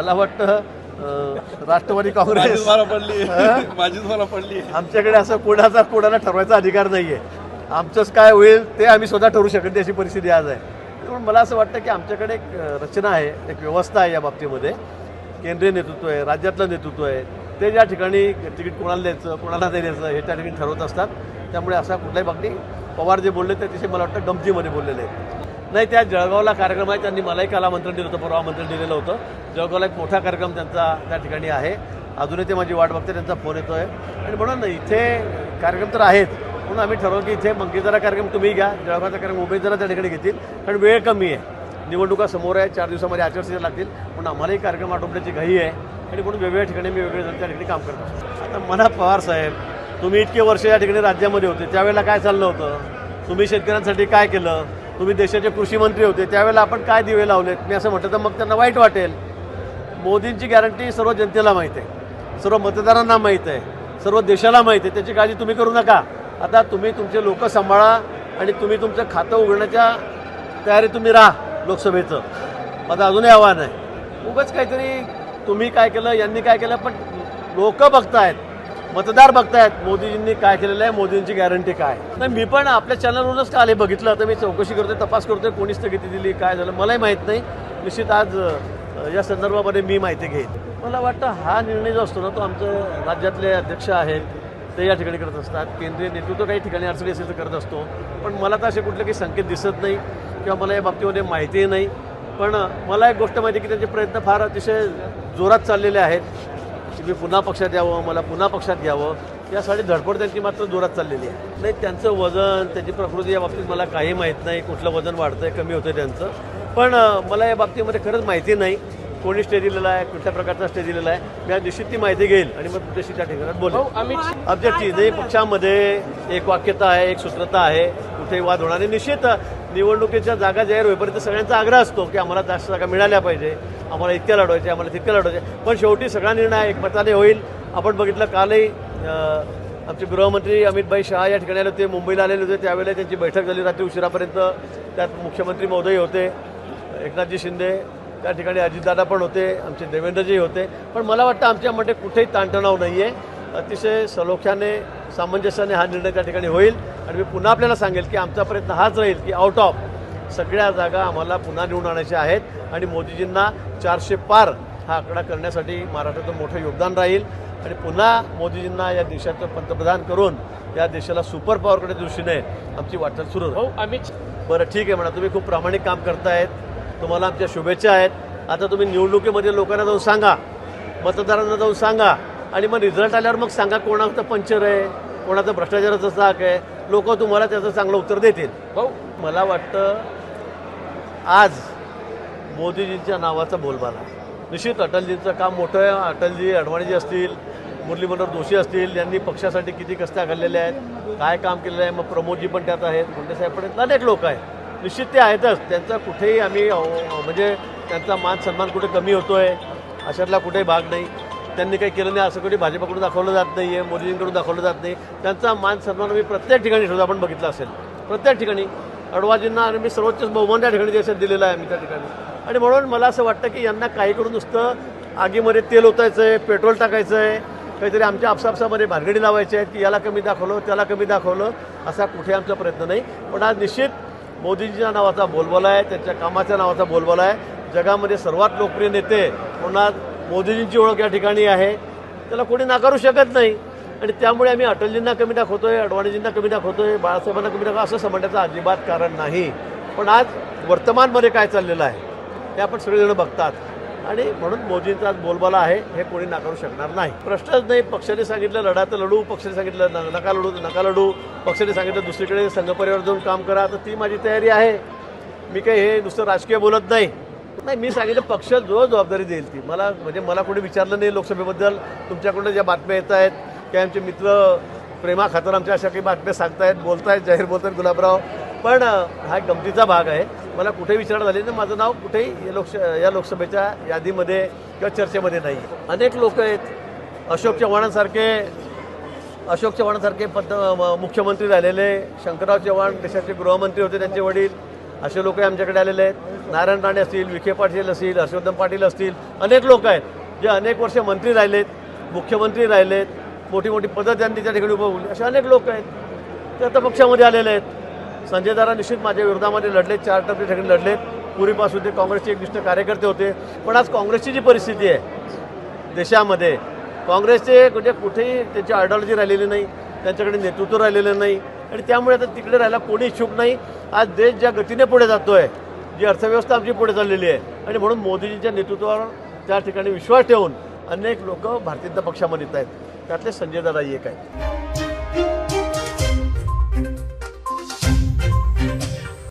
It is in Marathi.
मला वाटतं राष्ट्रवादी काँग्रेस. पडली? माझीच मला पडली. आमच्याकडे असं कोणाचा कोणाला ठरवायचा अधिकार नाही आहे आमचंच काय होईल ते आम्ही स्वतः ठरवू शकत नाही अशी परिस्थिती आज आहे. त्यामुळे मला असं वाटतं की आमच्याकडे एक रचना आहे एक व्यवस्था आहे या बाबतीमध्ये. केंद्रीय नेतृत्व आहे राज्यातलं नेतृत्व आहे. ते ज्या ठिकाणी तिकीट कोणाला द्यायचं कोणाला नाही द्यायचं हे त्या ठिकाणी ठरवत असतात. त्यामुळे असा कुठल्याही बाबतीत पवार जे बोलले ते अतिशय मला वाटतं गमतीमध्ये बोललेले आहेत. नाही त्या जळगावला कार्यक्रम आहे. त्यांनी मलाही काल आमंत्रण दिलं होतं परवा आमंत्रण दिलेलं होतं. जळगावला एक मोठा कार्यक्रम त्यांचा त्या ठिकाणी आहे. अजूनही ते माझी वाट बघते त्यांचा फोन येतो आहे आणि म्हणून इथे कार्यक्रम तर आहेत. म्हणून आम्ही ठरवलं की इथे मंगेजरा कार्यक्रम तुम्ही घ्या. जळगावचा कार्यक्रम उमेदवारा त्या ठिकाणी घेतील. कारण वेळ कमी आहे. निवडणुका समोर आहे. चार दिवसामध्ये आचारसंहिता लागतील. म्हणून आम्हालाही कार्यक्रम आटोपण्याची घाई आहे. आणि म्हणून वेगवेगळ्या ठिकाणी मी वेगवेगळ्या त्या ठिकाणी काम करत असतो. आता मना पवार साहेब तुम्ही इतके वर्ष या ठिकाणी राज्यामध्ये होते. त्यावेळेला काय चाललं होतं? तुम्ही शेतकऱ्यांसाठी काय केलं? तुम्ही देशाचे कृषी मंत्री होते त्यावेळेला आपण काय दिवे लावलेत? मी असं म्हटलं तर मग त्यांना वाईट वाटेल. मोदींची गॅरंटी सर्व जनतेला माहीत आहे. सर्व मतदारांना माहीत आहे. सर्व देशाला माहीत आहे. त्याची काळजी तुम्ही करू नका. आता तुम्ही तुमचे लोक सांभाळा आणि तुम्ही तुमचं खातं उघडण्याच्या तयारी तुम्ही राहा लोकसभेचं. माझं अजूनही आव्हान आहे. उगंच काहीतरी तुम्ही काय केलं यांनी काय केलं पण लोक बघतायत. मतदार बघतायत मोदीजींनी काय केलेलं आहे मोदींची गॅरंटी काय? नाही मी पण आपल्या चॅनलवरूनच काल हे बघितलं तर मी चौकशी करतोय तपास करतोय कोणी स्थगिती दिली काय झालं मलाही माहीत नाही. निश्चित आज या संदर्भामध्ये मी माहिती घेईन. मला वाटतं हा निर्णय जो असतो ना तो आमचं राज्यातले अध्यक्ष आहेत ते या ठिकाणी करत असतात. केंद्रीय नेतृत्व काही ठिकाणी अडचणी असेल तर करत असतो. पण मला तर असे कुठले काही संकेत दिसत नाही किंवा मला या बाबतीमध्ये माहितीही नाही. पण मला एक गोष्ट माहिती आहे की त्यांचे प्रयत्न फार अतिशय जोरात चाललेले आहेत. मी पुन्हा पक्षात यावं मला पुन्हा पक्षात घ्यावं यासाठी धडपड त्यांची मात्र जोरात चाललेली आहे. नाही त्यांचं वजन त्यांची प्रकृती या बाबतीत मला काही माहीत नाही कुठलं वजन वाढतंय कमी होतं त्यांचं. पण मला या बाबतीमध्ये खरंच माहिती नाही कोणी स्टे दिलेला आहे कुठल्या प्रकारचा स्टे दिलेला आहे. मी आज निश्चित ती माहिती घेईल आणि मग तुमच्याशी त्या ठिकाणी बोलेल अमित आमच्या तिन्ही पक्षामध्ये एक वाक्यता आहे एक सूत्रता आहे कुठेही वाद होणार आणि निश्चित निवडणुकीच्या जागा जाहीर होईपर्यंत सगळ्यांचा आग्रह असतो की आम्हाला जास्त जागा मिळाल्या पाहिजे. आम्हाला इतक्या लढवायचे आम्हाला तितक्या लढवायचे. पण शेवटी सगळा निर्णय एकमताने होईल. आपण बघितलं कालही आमचे गृहमंत्री अमितभाई शहा या ठिकाणी आले होते मुंबईला आलेले होते. त्यावेळेला त्यांची बैठक झाली रात्री उशिरापर्यंत. त्यात मुख्यमंत्री महोदय होते एकनाथजी शिंदे त्या ठिकाणी अजितदादा पण होते आमचे देवेंद्रजी होते. पण मला वाटतं आमच्यामध्ये कुठेही ताणतणाव नाही आहे अतिशय सलोख्याने सामंजस्याने हा निर्णय त्या ठिकाणी होईल. आणि मी पुन्हा आपल्याला सांगेल की आमचा प्रयत्न हाच राहील की आउट ऑफ सगळ्या जागा आम्हाला पुन्हा निवडून आणायच्या आहेत. आणि मोदीजींना चारशे पार हा आकडा करण्यासाठी महाराष्ट्राचं मोठं योगदान राहील. आणि पुन्हा मोदीजींना या देशाचं पंतप्रधान करून या देशाला सुपर पॉवरकडे दृष्टीने आमची वाटचाल सुरू. भाऊ अमित बरं ठीक आहे म्हणा. तुम्ही खूप प्रामाणिक काम करतायत. तुम्हाला आमच्या शुभेच्छा आहेत. आता तुम्ही निवडणुकीमध्ये लोकांना जाऊन सांगा. मतदारांना जाऊन सांगा. आणि मग रिझल्ट आल्यावर मग सांगा कोणाचं पंचर आहे कोणाचं भ्रष्टाचाराचं चाक आहे. लोक तुम्हाला त्याचं चांगलं उत्तर देतील. भाऊ मला वाटतं आज मोदीजींच्या नावाचा बोलबाला. निश्चित अटलजींचं काम मोठं आहे. अटलजी अडवाणीजी असतील मुरली मनोहर जोशी असतील यांनी पक्षासाठी किती कष्टा घाललेल्या आहेत काय काम केलेलं आहे मग प्रमोदजी पण त्यात आहेत गुंडेसाहेब पण आहेत अनेक लोक आहेत. निश्चित ते आहेतच. त्यांचा कुठेही आम्ही म्हणजे त्यांचा मान सन्मान कुठे कमी होतो आहे अशातला कुठेही भाग नाही. त्यांनी काही केलं नाही असं कधी भाजपाकडून दाखवलं जात नाही आहे मोदीजींकडून दाखवलं जात नाही. त्यांचा मान सन्मान मी प्रत्येक ठिकाणी शोध आपण बघितला असेल. प्रत्येक ठिकाणी. अडवाजींना आणि मी सर्वोच्च बहुमान त्या ठिकाणी देशात दिलेलं आहे आम्ही त्या ठिकाणी. आणि म्हणून मला असं वाटतं की यांना काही करून नुसतं आगीमध्ये तेल ओतायचं आहे पेट्रोल टाकायचं आहे काहीतरी आमच्या आपसापसामध्ये भानगडी लावायची आहेत की याला कमी दाखवलं त्याला कमी दाखवलं असा कुठे आमचा प्रयत्न नाही. पण आज निश्चित मोदीजीच्या नावाचा बोलबोला आहे त्यांच्या कामाच्या नावाचा बोलबोला आहे. जगामध्ये सर्वात लोकप्रिय नेते म्हणून आज? मोदीजींची ओळख या ठिकाणी आहे. त्याला कोणी नाकारू शकत नाही. आणि त्यामुळे आम्ही अटलजींना कमी दाखवतोय अडवाणीजींना कमी दाखवतोय बाळासाहेबांना कमी दाखवतो असं समजण्याचं अजिबात कारण नाही. पण आज वर्तमानमध्ये काय चाललेलं आहे ते आपण सगळेजण बघतात. आणि म्हणून मोदींचा आज बोलबाला आहे हे कोणी नाकारू शकणार नाही. प्रश्नच नाही पक्षाने सांगितलं लढा तर लढू पक्षाने सांगितलं न- नका लढू नका लढू. पक्षाने सांगितलं दुसरीकडे संघपरिवार जाऊन काम करा. तर ती माझी तयारी आहे. मी काही हे नुसतं राजकीय बोलत नाही. नाही मी सांगितलं पक्ष जो जबाबदारी देईल ती. मला म्हणजे मला कोणी विचारलं नाही लोकसभेबद्दल. तुमच्याकडून ज्या बातम्या येत आहेत की आमचे मित्र प्रेमा खातर आमच्या अशा काही बातम्या सांगतायत बोलतायत जाहीर बोलतायत गुलाबराव. पण हा एक गमतीचा भाग आहे. मला कुठेही विचारणा झाली तर माझं नाव कुठेही लोकश या लोकसभेच्या यादीमध्ये किंवा चर्चेमध्ये नाही. अनेक लोक आहेत. अशोक चव्हाणांसारखे अशोक चव्हाणांसारखे पद मुख्यमंत्री झालेले. शंकरराव चव्हाण देशाचे गृहमंत्री होते त्यांचे वडील. असे लोकही आमच्याकडे आलेले आहेत. नारायण राणे असतील विखे पाटील असतील हर्षवर्धन पाटील असतील अनेक लोक आहेत जे अनेक वर्ष मंत्री राहिलेत मुख्यमंत्री राहिलेत मोठी मोठी पदं त्यांनी त्या ठिकाणी उभवली असे अनेक लोक आहेत ते आता पक्षामध्ये आलेले आहेत. संजय दारा निश्चित माझ्या विरोधामध्ये लढलेत चार टप्पे ठिकाणी लढलेत. पूर्वीपासून ते काँग्रेसचे एकनिष्ठ कार्यकर्ते होते. पण आज काँग्रेसची जी परिस्थिती आहे देशामध्ये काँग्रेसचे म्हणजे कुठेही त्यांची आयडिओलॉजी राहिलेली नाही त्यांच्याकडे नेतृत्व राहिलेलं नाही. आणि त्यामुळे आता तिकडे राहायला कोणी इच्छुक नाही. आज देश ज्या गतीने पुढे जातो आहे जी अर्थव्यवस्था आमची पुढे चाललेली आहे. आणि म्हणून मोदीजींच्या नेतृत्वावर त्या ठिकाणी विश्वास ठेवून अनेक लोक भारतीय जनता पक्षामध्ये येत आहेत. त्यातले संजय दादा एक आहेत.